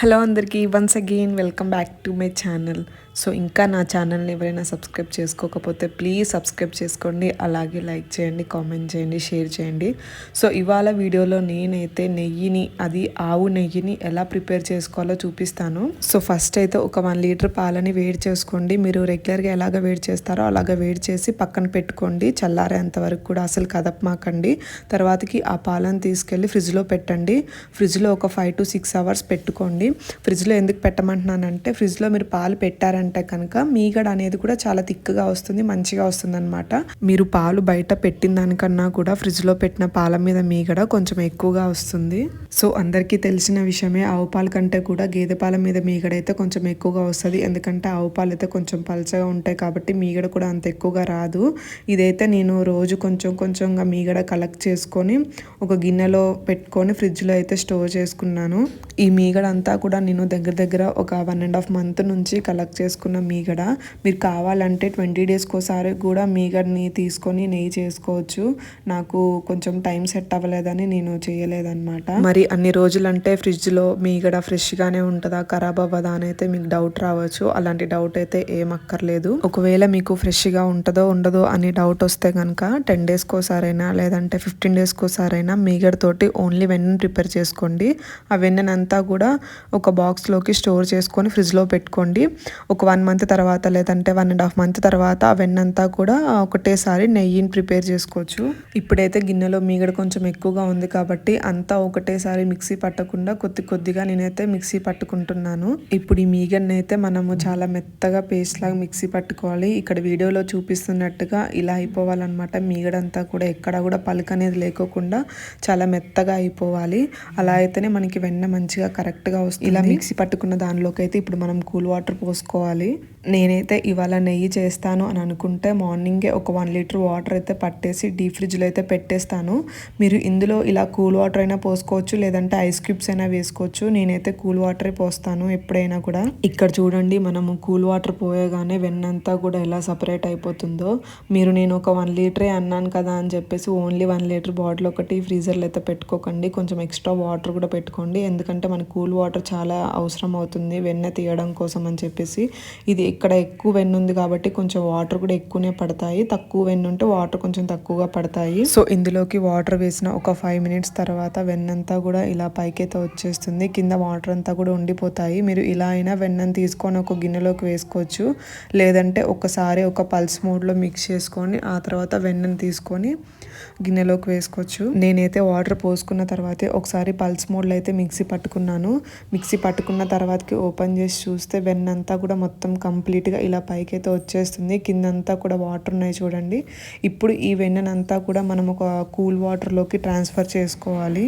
Hello అందరికీ once again welcome back to my channel. So ఇంకా నా ఛానల్ని ఎవరైనా సబ్స్క్రైబ్ చేసుకోకపోతే ప్లీజ్ సబ్స్క్రైబ్ చేసుకోండి. అలాగే లైక్ చేయండి కామెంట్ చేయండి షేర్ చేయండి. సో ఇవాళ వీడియోలో నేనైతే నెయ్యిని అది ఆవు నెయ్యిని ఎలా ప్రిపేర్ చేసుకోవాలో చూపిస్తాను. సో ఫస్ట్ అయితే ఒక వన్ లీటర్ పాలని వేడి చేసుకోండి. మీరు రెగ్యులర్గా ఎలాగ వేడి చేస్తారో అలాగ వేడి చేసి పక్కన పెట్టుకోండి. చల్లారేంత వరకు కూడా అసలు కదపమాకండి. తర్వాతకి ఆ పాలను తీసుకెళ్ళి ఫ్రిడ్జ్లో పెట్టండి. ఫ్రిడ్జ్లో ఒక ఫైవ్ టు సిక్స్ అవర్స్ పెట్టుకోండి. ఫ్రిడ్జ్లో ఎందుకు పెట్టమంటున్నానంటే ఫ్రిడ్జ్లో మీరు పాలు పెట్టారంటే కనుక మీగడ అనేది కూడా చాలా తిక్కుగా వస్తుంది మంచిగా వస్తుంది అనమాట మీరు పాలు బయట పెట్టిన దానికన్నా కూడా ఫ్రిడ్జ్లో పెట్టిన పాల మీద మీగడ కొంచెం ఎక్కువగా వస్తుంది. సో అందరికీ తెలిసిన విషయమే ఆవు పాల కంటే కూడా గేదె పాల మీద మీగడ అయితే కొంచెం ఎక్కువగా వస్తుంది. ఎందుకంటే ఆవు పాలు అయితే కొంచెం పలచగా ఉంటాయి కాబట్టి మీగడ కూడా అంత ఎక్కువగా రాదు. ఇదైతే నేను రోజు కొంచెం కొంచెంగా మీగడ కలెక్ట్ చేసుకొని ఒక గిన్నెలో పెట్టుకొని ఫ్రిడ్జ్లో అయితే స్టోర్ చేసుకున్నాను. ఈ మీగడ అంతా కూడా నేను దగ్గర దగ్గర ఒక వన్ అండ్ హాఫ్ మంత్ నుంచి కలెక్ట్ చేసుకున్నాను. చేసుకున్న మీగడ మీరు కావాలంటే ట్వంటీ డేస్కి ఒకసారి కూడా మీగడని తీసుకొని నెయ్యి చేసుకోవచ్చు. నాకు కొంచెం టైం సెట్ అవ్వలేదని నేను చేయలేదన్నమాట. మరి అన్ని రోజులంటే ఫ్రిడ్జ్లో మీగడ ఫ్రెష్గానే ఉంటుందా? ఖరాబ్ అవ్వదా? అని అయితే మీకు డౌట్ రావచ్చు. అలాంటి డౌట్ అయితే ఏం అక్కర్లేదు. ఒకవేళ మీకు ఫ్రెష్గా ఉంటుందో ఉండదో అని డౌట్ వస్తే కనుక టెన్ డేస్కి ఒకసారైనా లేదంటే ఫిఫ్టీన్ డేస్కి ఒకసారైనా మీగడతోటి ఓన్లీ వెన్నను ప్రిపేర్ చేసుకోండి. ఆ వెన్ననంతా కూడా ఒక బాక్స్లోకి స్టోర్ చేసుకొని ఫ్రిడ్జ్లో పెట్టుకోండి. ఒక వన్ మంత్ తర్వాత లేదంటే వన్ అండ్ హాఫ్ మంత్ తర్వాత ఆ వెన్నంతా కూడా ఒకటేసారి నెయ్యిని ప్రిపేర్ చేసుకోవచ్చు. ఇప్పుడైతే గిన్నెలో మీగడ కొంచెం ఎక్కువగా ఉంది కాబట్టి అంతా ఒకటేసారి మిక్సీ పట్టకుండా కొద్ది కొద్దిగా నేనైతే మిక్సీ పట్టుకుంటున్నాను. ఇప్పుడు ఈ మీగడని అయితే మనము చాలా మెత్తగా పేస్ట్ లాగా మిక్సీ పట్టుకోవాలి. ఇక్కడ వీడియోలో చూపిస్తున్నట్టుగా ఇలా అయిపోవాలన్నమాట. మీగడంతా కూడా ఎక్కడ కూడా పలుకు అనేది లేకోకుండా చాలా మెత్తగా అయిపోవాలి. అలా అయితేనే మనకి వెన్న మంచిగా కరెక్ట్గా వస్తుంది. ఇలా మిక్సీ పట్టుకున్న దానిలోకి అయితే ఇప్పుడు మనం కూల్ వాటర్ పోసుకోవాలి. చేసుకోవాలి నేనైతే ఇవాళ నెయ్యి చేస్తాను అని అనుకుంటే మార్నింగే ఒక వన్ లీటర్ వాటర్ అయితే పట్టేసి డీప్ ఫ్రిడ్జ్లో అయితే పెట్టేస్తాను. మీరు ఇందులో ఇలా కూల్ వాటర్ అయినా పోసుకోవచ్చు లేదంటే ఐస్ క్యూబ్స్ అయినా వేసుకోవచ్చు. నేనైతే కూల్ వాటరే పోస్తాను ఎప్పుడైనా కూడా. ఇక్కడ చూడండి మనము కూల్ వాటర్ పోయగానే వెన్నంతా కూడా ఎలా సపరేట్ అయిపోతుందో. మీరు నేను ఒక వన్ లీటరే అన్నాను కదా అని చెప్పేసి ఓన్లీ వన్ లీటర్ బాటిల్ ఒకటి ఫ్రీజర్లో అయితే పెట్టుకోకండి. కొంచెం ఎక్స్ట్రా వాటర్ కూడా పెట్టుకోండి. ఎందుకంటే మన కూల్ వాటర్ చాలా అవసరం అవుతుంది వెన్న తీయడం కోసం అని చెప్పేసి. ఇది ఇక్కడ ఎక్కువ వెన్ను ఉంది కాబట్టి కొంచెం వాటర్ కూడా ఎక్కువనే పడతాయి. తక్కువ వెన్ను ఉంటే వాటర్ కొంచెం తక్కువగా పడతాయి. సో ఇందులోకి వాటర్ వేసిన ఒక ఫైవ్ మినిట్స్ తర్వాత వెన్నంతా కూడా ఇలా పైకైతే వచ్చేస్తుంది. కింద వాటర్ అంతా కూడా ఉండిపోతాయి. మీరు ఇలా అయినా వెన్నను తీసుకొని ఒక గిన్నెలోకి వేసుకోవచ్చు. లేదంటే ఒకసారి ఒక పల్స్ మోడ్లో మిక్స్ చేసుకొని ఆ తర్వాత వెన్నను తీసుకొని గిన్నెలోకి వేసుకోవచ్చు. నేనైతే వాటర్ పోసుకున్న తర్వాతే ఒకసారి పల్స్ మోడ్లో అయితే మిక్సీ పట్టుకున్నాను. మిక్సీ పట్టుకున్న తర్వాతకి ఓపెన్ చేసి చూస్తే వెన్నంతా కూడా మొత్తం కంప్లీట్గా ఇలా పైకి అయితే వచ్చేస్తుంది. కిందంతా కూడా వాటర్ ఉన్నాయి చూడండి. ఇప్పుడు ఈ వెన్ననంతా కూడా మనం ఒక కూల్ వాటర్లోకి ట్రాన్స్ఫర్ చేసుకోవాలి.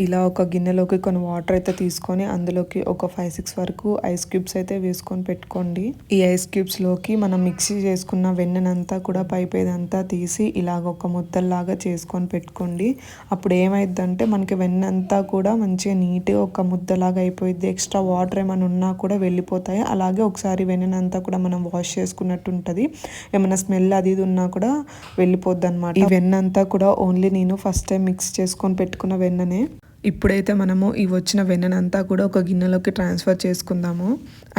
ఇలా ఒక గిన్నెలోకి కొన్ని వాటర్ అయితే తీసుకొని అందులోకి ఒక ఫైవ్ సిక్స్ వరకు ఐస్ క్యూబ్స్ అయితే వేసుకొని పెట్టుకోండి. ఈ ఐస్ క్యూబ్స్లోకి మనం మిక్సీ చేసుకున్న వెన్ననంతా కూడా పైపేదంతా తీసి ఇలాగ ఒక ముద్దల్లాగా చేసుకొని పెట్టుకోండి. అప్పుడు ఏమైందంటే మనకి వెన్నంతా కూడా మంచిగా నీట్గా ఒక ముద్దలాగా అయిపోయింది ఎక్స్ట్రా వాటర్ ఏమైనా ఉన్నా కూడా వెళ్ళిపోతాయి. అలాగే ఒకసారి వెన్ననంతా కూడా మనం వాష్ చేసుకున్నట్టు ఉంటుంది. ఏమైనా స్మెల్ అది ఇది ఉన్నా కూడా వెళ్ళిపోద్ది అనమాట ఈ వెన్నంతా కూడా ఓన్లీ నేను ఫస్ట్ టైం మిక్స్ చేసుకొని పెట్టుకున్న వెన్ననే. ఇప్పుడైతే మనము ఈ వచ్చిన వెన్ననంతా కూడా ఒక గిన్నెలోకి ట్రాన్స్ఫర్ చేసుకుందాము.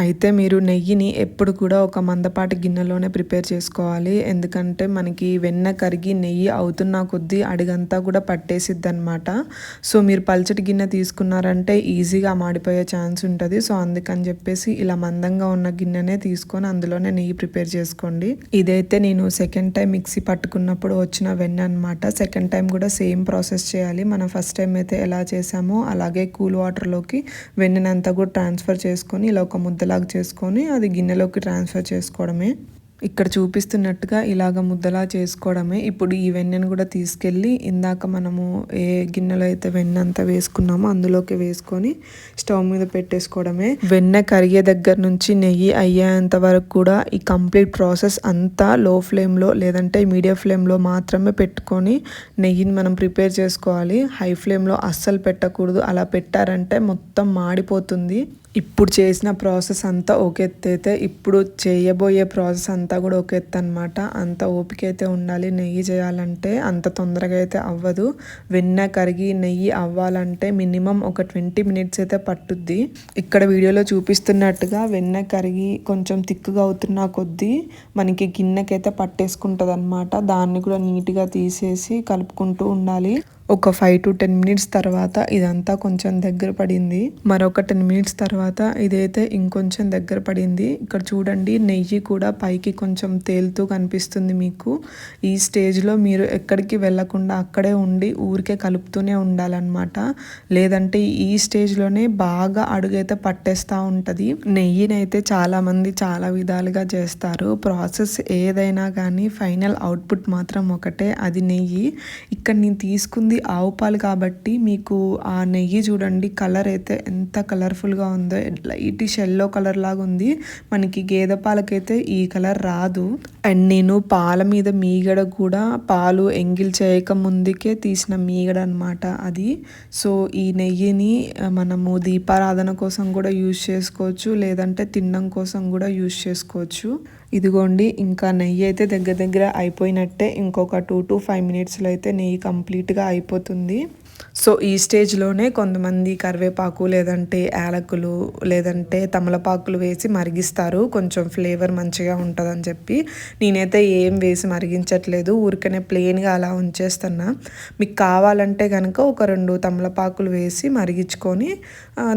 అయితే మీరు నెయ్యిని ఎప్పుడు కూడా ఒక మందపాటి గిన్నెలోనే ప్రిపేర్ చేసుకోవాలి. ఎందుకంటే మనకి వెన్న కరిగి నెయ్యి అవుతున్న కొద్దీ అడిగంతా కూడా పట్టేసిద్ది అనమాట సో మీరు పల్చటి గిన్నె తీసుకున్నారంటే ఈజీగా మాడిపోయే ఛాన్స్ ఉంటుంది. సో అందుకని చెప్పేసి ఇలా మందంగా ఉన్న గిన్నెనే తీసుకొని అందులోనే నెయ్యి ప్రిపేర్ చేసుకోండి. ఇదైతే నేను సెకండ్ టైం మిక్సీ పట్టుకున్నప్పుడు వచ్చిన వెన్న అనమాట సెకండ్ టైం కూడా సేమ్ ప్రాసెస్ చేయాలి. మనం ఫస్ట్ టైం అయితే ఎలా చేసామో అలాగే కూల్ వాటర్లోకి వెన్నెనంతా కూడా ట్రాన్స్ఫర్ చేసుకొని ఇలా ఒక ముద్దలాగా చేసుకొని అది గిన్నెలోకి ట్రాన్స్ఫర్ చేసుకోవడమే. ఇక్కడ చూపిస్తున్నట్టుగా ఇలాగ ముద్దలా చేసుకోవడమే. ఇప్పుడు ఈ వెన్నెను కూడా తీసుకెళ్ళి ఇందాక మనము ఏ గిన్నెలో అయితే వెన్న అంతా వేసుకున్నామో అందులోకి వేసుకొని స్టవ్ మీద పెట్టేసుకోవడమే. వెన్న కరిగే దగ్గర నుంచి నెయ్యి అయ్యేంత వరకు కూడా ఈ కంప్లీట్ ప్రాసెస్ అంతా లో ఫ్లేమ్లో లేదంటే మీడియం ఫ్లేమ్లో మాత్రమే పెట్టుకొని నెయ్యిని మనం ప్రిపేర్ చేసుకోవాలి. హై ఫ్లేమ్లో అస్సలు పెట్టకూడదు. అలా పెట్టారంటే మొత్తం మాడిపోతుంది. ఇప్పుడు చేసిన ప్రాసెస్ అంతా ఒక ఎత్తు అయితే ఇప్పుడు చేయబోయే ప్రాసెస్ అంతా కూడా ఒక ఎత్తు అనమాట అంత ఓపిక అయితే ఉండాలి నెయ్యి చేయాలంటే అంత తొందరగా అయితే అవ్వదు. వెన్న కరిగి నెయ్యి అవ్వాలంటే మినిమం ఒక ట్వంటీ మినిట్స్ అయితే పట్టుద్ది. ఇక్కడ వీడియోలో చూపిస్తున్నట్టుగా వెన్న కరిగి కొంచెం తిక్కుగా అవుతున్న కొద్దీ మనకి గిన్నెకైతే పట్టేసుకుంటుంది అనమాట దాన్ని కూడా నీట్గా తీసేసి కలుపుకుంటూ ఉండాలి. ఒక ఫైవ్ టు టెన్ మినిట్స్ తర్వాత ఇదంతా కొంచెం దగ్గర పడింది. మరొక టెన్ మినిట్స్ తర్వాత ఇదైతే ఇంకొంచెం దగ్గర పడింది. ఇక్కడ చూడండి నెయ్యి కూడా పైకి కొంచెం తేలుతూ కనిపిస్తుంది మీకు. ఈ స్టేజ్లో మీరు ఎక్కడికి వెళ్ళకుండా అక్కడే ఉండి ఊరికే కలుపుతూనే ఉండాలన్నమాట. లేదంటే ఈ స్టేజ్లోనే బాగా అడుగైతే పట్టేస్తూ ఉంటుంది. నెయ్యినైతే చాలామంది చాలా విధాలుగా చేస్తారు. ప్రాసెస్ ఏదైనా కానీ ఫైనల్ అవుట్పుట్ మాత్రం ఒకటే అది నెయ్యి. ఇక్కడ నేను తీసుకుంది ఆవు పాలు కాబట్టి మీకు ఆ నెయ్యి చూడండి కలర్ అయితే ఎంత కలర్ఫుల్గా ఉందో. లైట్ షెల్లో కలర్ లాగా ఉంది. మనకి గేదె పాలకైతే ఈ కలర్ రాదు. అండ్ నేను పాల మీద మీగడ కూడా పాలు ఎంగిల్ చేయక ముందుకే తీసిన మీగడ అనమాట అది. సో ఈ నెయ్యిని మనము దీపారాధన కోసం కూడా యూజ్ చేసుకోవచ్చు లేదంటే తినడం కోసం కూడా యూజ్ చేసుకోవచ్చు. ఇదిగోండి ఇంకా నెయ్యి అయితే దగ్గర దగ్గర అయిపోయినట్టే ఇంకొక టూ టు ఫైవ్ మినిట్స్లో అయితే నెయ్యి కంప్లీట్గా అయిపోతుంది. సో ఈ స్టేజ్లోనే కొంతమంది కరివేపాకు లేదంటే యాలకులు లేదంటే తమలపాకులు వేసి మరిగిస్తారు. కొంచెం ఫ్లేవర్ మంచిగా ఉంటుందని చెప్పి. నేనైతే ఏం వేసి మరిగించట్లేదు ఊరికనే ప్లెయిన్గా అలా ఉంచేస్తున్నా. మీకు కావాలంటే కనుక ఒక రెండు తమలపాకులు వేసి మరిగించుకొని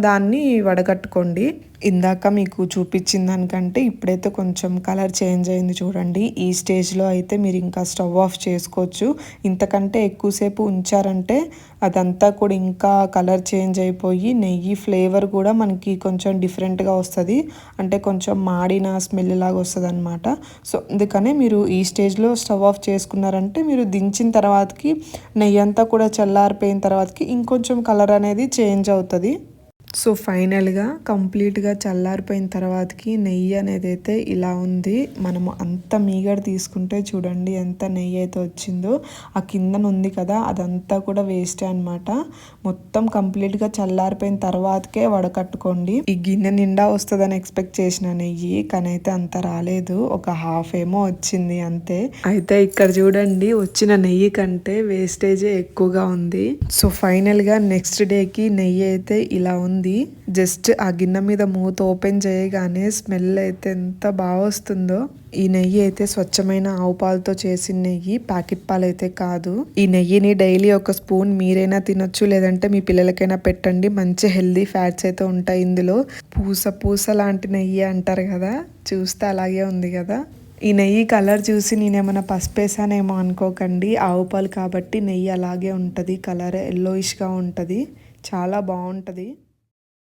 దాన్ని వడగట్టుకోండి. ఇందాక మీకు చూపించిన దానికంటే ఇప్పుడైతే కొంచెం కలర్ చేంజ్ అయింది చూడండి. ఈ స్టేజ్లో అయితే మీరు ఇంకా స్టవ్ ఆఫ్ చేసుకోవచ్చు. ఇంతకంటే ఎక్కువసేపు ఉంచారంటే అదంతా కూడా ఇంకా కలర్ చేంజ్ అయిపోయి నెయ్యి ఫ్లేవర్ కూడా మనకి కొంచెం డిఫరెంట్గా వస్తుంది. అంటే కొంచెం మాడిన స్మెల్ లాగా వస్తుంది అనమాట సో అందుకనే మీరు ఈ స్టేజ్లో స్టవ్ ఆఫ్ చేసుకున్నారంటే మీరు దించిన తర్వాతకి నెయ్యి అంతా కూడా చల్లారిపోయిన తర్వాతకి ఇంకొంచెం కలర్ అనేది చేంజ్ అవుతుంది. సో ఫైనల్గా కంప్లీట్గా చల్లారిపోయిన తర్వాతకి నెయ్యి అనేది అయితే ఇలా ఉంది. మనము అంత మీగడ తీసుకుంటే చూడండి ఎంత నెయ్యి అయితే వచ్చిందో. ఆ కిందన ఉంది కదా అదంతా కూడా వేస్ట్ అనమాట మొత్తం కంప్లీట్గా చల్లారిపోయిన తర్వాతకే వడకట్టుకోండి. ఈ గిన్నె నిండా వస్తుందని ఎక్స్పెక్ట్ చేసిన నెయ్యి కానీ అయితే అంత రాలేదు. ఒక హాఫ్ ఏమో వచ్చింది అంతే. అయితే ఇక్కడ చూడండి వచ్చిన నెయ్యి కంటే వేస్టేజే ఎక్కువగా ఉంది. సో ఫైనల్గా నెక్స్ట్ డేకి నెయ్యి అయితే ఇలా ఉంది. ఉంది. జస్ట్ ఆ గిన్నె మీద మూత ఓపెన్ చేయగానే స్మెల్ అయితే ఎంత బాగా వస్తుందో. ఈ నెయ్యి అయితే స్వచ్ఛమైన ఆవు పాలతో చేసిన నెయ్యి ప్యాకెట్ పాలు అయితే కాదు. ఈ నెయ్యిని డైలీ ఒక స్పూన్ మీరైనా తినొచ్చు లేదంటే మీ పిల్లలకైనా పెట్టండి. మంచి హెల్దీ ఫ్యాట్స్ అయితే ఉంటాయి ఇందులో. పూస పూస లాంటి నెయ్యి అంటారు కదా చూస్తే అలాగే ఉంది కదా. ఈ నెయ్యి కలర్ చూసి నేనేమైనా పసిపేసానేమో అనుకోకండి. ఆవు పాలు కాబట్టి నెయ్యి అలాగే ఉంటుంది కలర్ ఎల్లోయిష్గా ఉంటుంది. చాలా బాగుంటుంది.